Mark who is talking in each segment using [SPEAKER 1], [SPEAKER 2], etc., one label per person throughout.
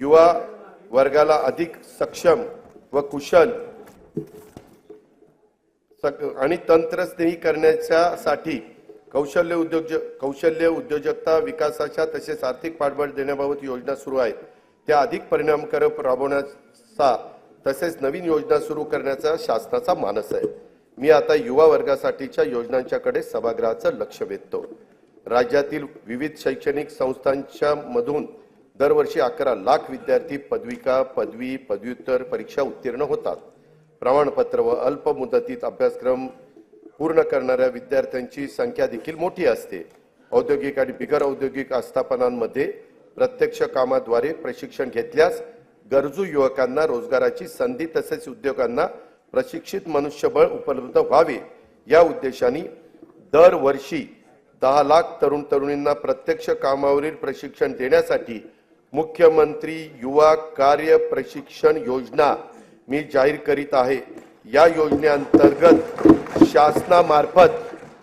[SPEAKER 1] युवा वर्गाला अधिक सक्षम व कुशल सक- आणि तंत्रस्नेही करण्याच्यासाठी कौशल्य उद्योग कौशल्य उद्योजकता विकासाच्या तसेच आर्थिक पाठबळ देण्याबाबत योजना सुरू आहेत. त्या अधिक परिणामकारक राबवण्याचा तसेच नवीन योजना सुरू करण्याचा शासनाचा मानस आहे. मी आता युवा वर्गासाठीच्या योजनांच्याकडे सभागृहाचं लक्ष वेधतो. राज्यातील विविध शैक्षणिक संस्थांच्या मधून दरवर्षी अकरा लाख विद्यार्थी पदविका पदवी पदव्युत्तर परीक्षा उत्तीर्ण होतात. प्रमाणपत्र व अल्प मुदतीत अभ्यासक्रम पूर्ण करणाऱ्या विद्यार्थ्यांची संख्या देखील मोठी असते. औद्योगिक आणि बिगर औद्योगिक आस्थापनांमध्ये प्रत्यक्ष कामाद्वारे प्रशिक्षण घेतल्यास गरजू युवकांना रोजगाराची संधी तसेच उद्योगांना प्रशिक्षित मनुष्यबळ उपलब्ध व्हावे. या उद्देशाने दरवर्षी दहा लाख तरुण तरुणींना प्रत्यक्ष कामावरील प्रशिक्षण देण्यासाठी मुख्यमंत्री युवा कार्य प्रशिक्षण योजना मी जाहीर करीत आहे. या योजनेअंतर्गत शासनामार्फत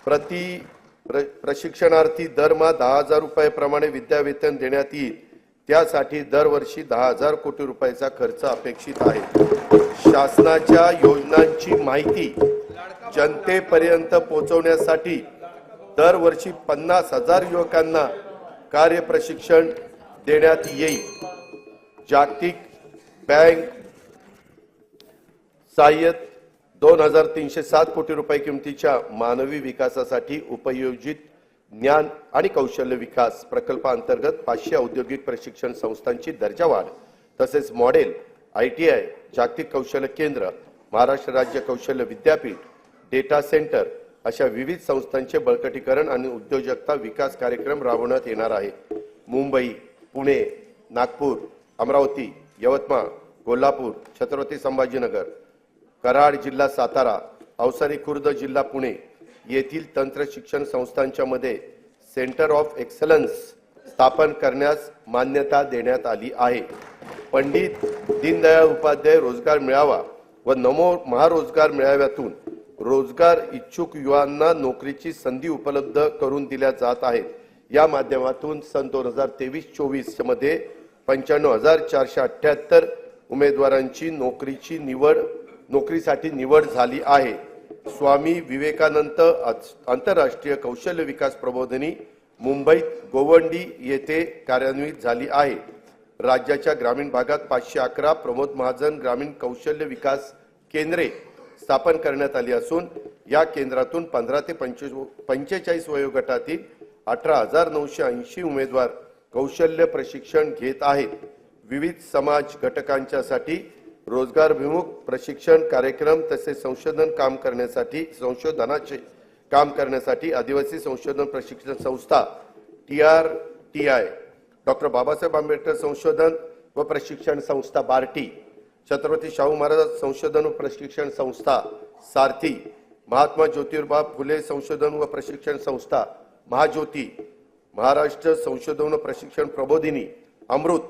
[SPEAKER 1] प्रति प्र, प्रशिक्षणार्थी दरमहा दहा हजार रुपयाप्रमाणे विद्यावेतन देण्यात येईल. त्यासाठी दरवर्षी दहा हजार कोटी रुपयाचा खर्च अपेक्षित आहे. शासनाच्या योजनांची माहिती जनतेपर्यंत पोहोचवण्यासाठी दरवर्षी पन्नास हजार युवकांना कार्य प्रशिक्षण देण्यात येईल. जागतिक बँक सहाय्यत दोन हजार तीनशे सात कोटी रुपये किमतीच्या मानवी विकासासाठी उपयोजित ज्ञान आणि कौशल्य विकास प्रकल्पाअंतर्गत पाचशे औद्योगिक प्रशिक्षण संस्थांची दर्जा वाढ तसेच मॉडेल आय टी आय जागतिक कौशल्य केंद्र महाराष्ट्र राज्य कौशल्य विद्यापीठ डेटा सेंटर अशा विविध संस्थांचे बळकटीकरण आणि उद्योजकता विकास कार्यक्रम राबवण्यात येणार आहे. मुंबई पुणे नागपूर अमरावती यवतमाळ कोल्हापूर छत्रपती संभाजीनगर कराड जिल्हा सातारा अवसारी खुर्द जिल्हा पुणे येथील तंत्र शिक्षण संस्थांच्या मध्ये सेंटर ऑफ एक्सलन्स स्थापन करण्यास मान्यता देण्यात आली आहे. पंडित दीनदयाळ उपाध्याय रोजगार मिळावा व नमो महारोजगार मेळाव्यातून रोजगार इच्छुक युवांना नोकरीची संधी उपलब्ध करून दिल्या जात आहेत. या माध्यमातून सन दोन हजार तेवीस चोवीसमध्ये पंच्याण्णव हजार चारशे अठ्याहत्तर उमेदवारांची नोकरीची निवड नोकरीसाठी निवड झाली आहे. स्वामी विवेकानंद आंतरराष्ट्रीय कौशल्य विकास प्रबोधनी मुंबईत गोवंडी येथे कार्यान्वित झाली आहे. राज्याच्या ग्रामीण भागात पाचशे अकरा प्रमोद महाजन ग्रामीण कौशल्य विकास केंद्रे स्थापन करण्यात आली असून या केंद्रातून पंधरा ते पंचेचाळीस वयोगटातील अठरा हजार नऊशे ऐंशी उमेदवार कौशल्य प्रशिक्षण घेत आहेत. विविध समाज घटकांच्यासाठी रोजगारभिमुख प्रशिक्षण कार्यक्रम तसेच संशोधन काम करण्यासाठी संशोधनाचे काम करण्यासाठी आदिवासी संशोधन प्रशिक्षण संस्था T R T I doctor Babasaheb Ambedkar संशोधन व प्रशिक्षण संस्था बार्टी छत्रपती शाहू महाराज संशोधन व प्रशिक्षण संस्था सारथी महात्मा ज्योतिर्बा फुले संशोधन व प्रशिक्षण संस्था महाज्योती महाराष्ट्र संशोधन प्रशिक्षण प्रबोधिनी अमृत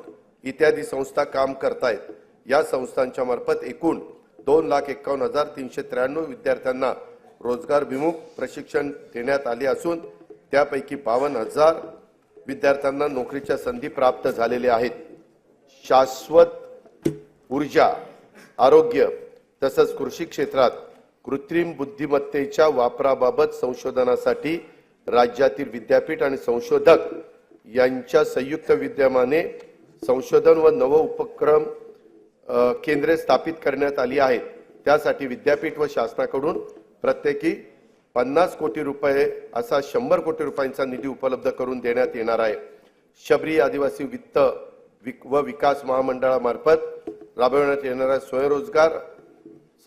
[SPEAKER 1] इत्यादी संस्था काम करतायत. या संस्थांच्या मार्फत एकूण दोन लाख एकावन्न हजार तीनशे त्र्याण्णव विद्यार्थ्यांना रोजगारभिमुख प्रशिक्षण देण्यात आले असून त्यापैकी बावन्न हजार विद्यार्थ्यांना नोकरीच्या संधी प्राप्त झालेल्या आहेत. शाश्वत ऊर्जा आरोग्य तसंच कृषी क्षेत्रात कृत्रिम बुद्धिमत्तेच्या वापराबाबत संशोधनासाठी राज्यातील विद्यापीठ आणि संशोधक यांच्या संयुक्त विद्यमाने संशोधन व नव उपक्रम केंद्रे स्थापित करण्यात आली आहेत. त्यासाठी विद्यापीठ व शासनाकडून प्रत्येकी पन्नास कोटी रुपये असा शंभर कोटी रुपयांचा निधी उपलब्ध करून देण्यात येणार आहे. शबरी आदिवासी वित्त विक- व विकास महामंडळामार्फत राबवण्यात येणाऱ्या स्वयंरोजगार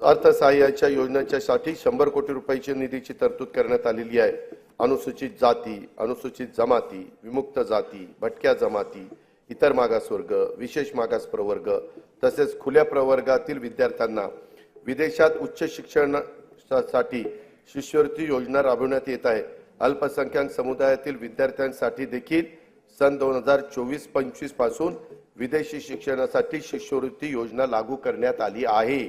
[SPEAKER 1] अर्थसहाय्याच्या योजनेच्या साठी शंभर कोटी रुपयाची निधीची तरतूद करण्यात आलेली आहे. अनुसूचित जाती अनुसूचित जमाती विमुक्त जाती भटक्या जमाती इतर मागासवर्ग विशेष मागास प्रवर्ग तसेच खुल्या प्रवर्गातील विद्यार्थ्यांना विदेशात उच्च शिक्षणासाठी शिष्यवृत्ती योजना राबविण्यात येत आहे. अल्पसंख्याक समुदायातील विद्यार्थ्यांसाठी देखील सन दोन हजार चोवीस पंचवीसपासून विदेशी शिक्षणासाठी शिष्यवृत्ती योजना लागू करण्यात आली आहे.